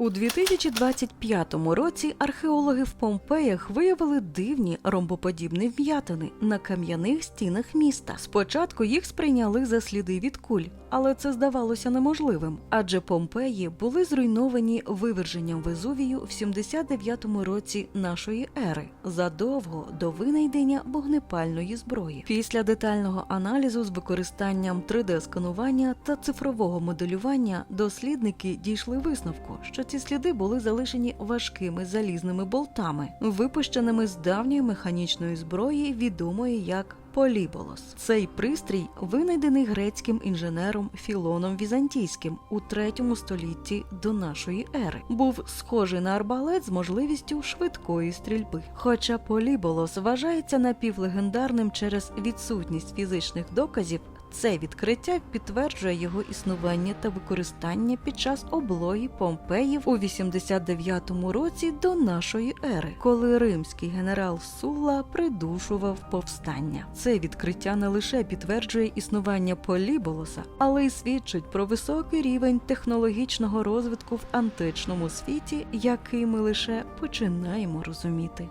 У 2025 році археологи в Помпеях виявили дивні ромбоподібні вм'ятини на кам'яних стінах міста. Спочатку їх сприйняли за сліди від куль, але це здавалося неможливим, адже Помпеї були зруйновані виверженням Везувію в 79 році нашої ери, задовго до винайдення вогнепальної зброї. Після детального аналізу з використанням 3D-сканування та цифрового моделювання дослідники дійшли висновку, що ці сліди були залишені важкими залізними болтами, випущеними з давньої механічної зброї, відомої як Поліболос. Цей пристрій винайдений грецьким інженером Філоном Візантійським у 3 столітті до нашої ери. Був схожий на арбалет з можливістю швидкої стрільби. Хоча Поліболос вважається напівлегендарним через відсутність фізичних доказів. Це відкриття підтверджує його існування та використання під час облоги Помпеїв у 89-му році до нашої ери, коли римський генерал Сула придушував повстання. Це відкриття не лише підтверджує існування поліболоса, але й свідчить про високий рівень технологічного розвитку в античному світі, який ми лише починаємо розуміти.